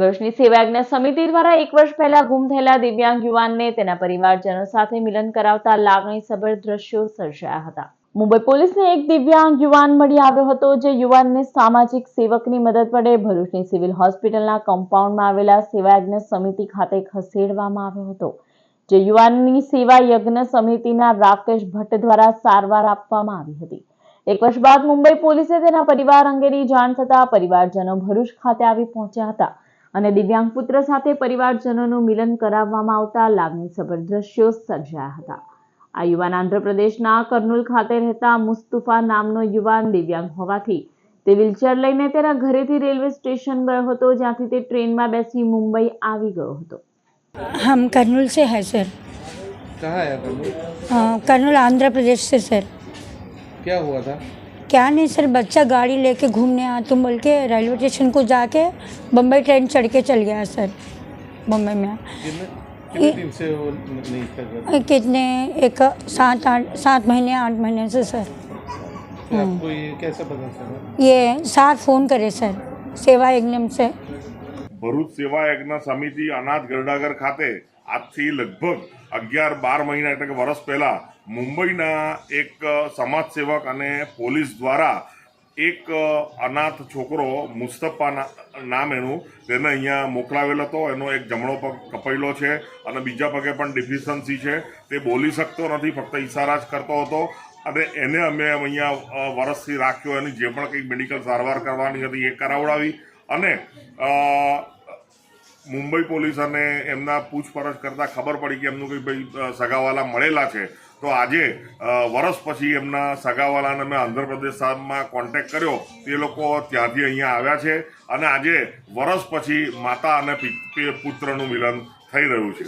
વર્ષની સેવાયજ્ઞ સમિતિ દ્વારા એક વર્ષ પહેલા ગુમ થયેલા દિવ્યાંગ યુવાનને તેના પરિવારજનો સાથે મિલન કરાવતા લાગણીસભર દ્રશ્યો સર્જાયા હતા. મુંબઈ પોલીસને એક દિવ્યાંગ યુવાન મળી આવ્યો હતો જે યુવાનને સામાજિક સેવકની મદદ વડે ભરૂચની સિવિલ હોસ્પિટલના કમ્પાઉન્ડમાં આવેલા સેવાયજ્ઞ સમિતિ ખાતે ખસેડવામાં આવ્યો હતો. જે યુવાનની સેવા યજ્ઞ સમિતિના રાકેશ ભટ્ટ દ્વારા સારવાર આપવામાં આવી હતી. એક વર્ષ બાદ મુંબઈ પોલીસે તેના પરિવાર અંગેની જાણ થતા પરિવારજનો ભરૂચ ખાતે આવી પહોંચ્યા હતા. અને દિવ્યાંગ પુત્ર સાથે પરિવારજનોનું મિલન કરાવવામાં આવતા લાગણીસભર દ્રશ્યો સર્જાયા હતા આ યુવાન આંધ્રપ્રદેશના કર્નૂલ ખાતે રહેતા મુસ્તુફા નામનો યુવાન દિવ્યાંગ હોવાથી તે વ્હીલચેર લઈને તેના ઘરેથી રેલવે સ્ટેશન ગયો હતો જ્યાંથી તે ટ્રેનમાં બેસી મુંબઈ આવી ગયો હતો हम करनूल से हैं सर कहाँ आया कभी अ, करनूल आंध्र प्रदेश से सर क्या हुआ था क्या नहीं सर बच्चा गाड़ी लेके घूमने आ तुम बोल के रेलवे स्टेशन को जाके बम्बई ट्रेन चढ़ के चल गया सर बम्बई में कितने कितने दिन से वो नहीं था घर अ, कितने एक सात आठ सात महीने आठ महीने से सर तो आपको ये कैसे पता चला ये सात फ़ोन करे सर सेवा एकदम से ભરૂચ સેવા યજ્ઞ સમિતિ અનાથ ગરડાગર ખાતે આજથી લગભગ અગિયાર બાર મહિના એટલે કે વર્ષ પહેલા મુંબઈના એક સમાજ સેવક અને પોલીસ દ્વારા એક અનાથ છોકરો મુસ્તફા નામ એનું તેને અહીંયા મોકલાવેલ હતો. એનો એક જમણો પગ કપાયેલો છે અને બીજા પગે પણ ડિફિશન્સી છે. તે બોલી શકતો નથી, ફક્ત ઇશારા જ કરતો હતો અને એને અમે અહીંયા વરસથી રાખ્યો. એની જે પણ કંઈક મેડિકલ સારવાર કરવાની હતી એ કરાવડાવી અને મુંબઈ પોલીસ અને એમના પૂછપરછ કરતાં ખબર પડી કે એમનું કંઈ ભાઈ સગાવાલા મળેલા છે. તો આજે વર્ષ પછી એમના સગાવાલાને મેં આંધ્રપ્રદેશમાં કોન્ટેક્ટ કર્યો. તે લોકો ત્યાંથી અહીંયા આવ્યા છે અને આજે વરસ પછી માતા અને પુત્રનું મિલન થઈ રહ્યું છે.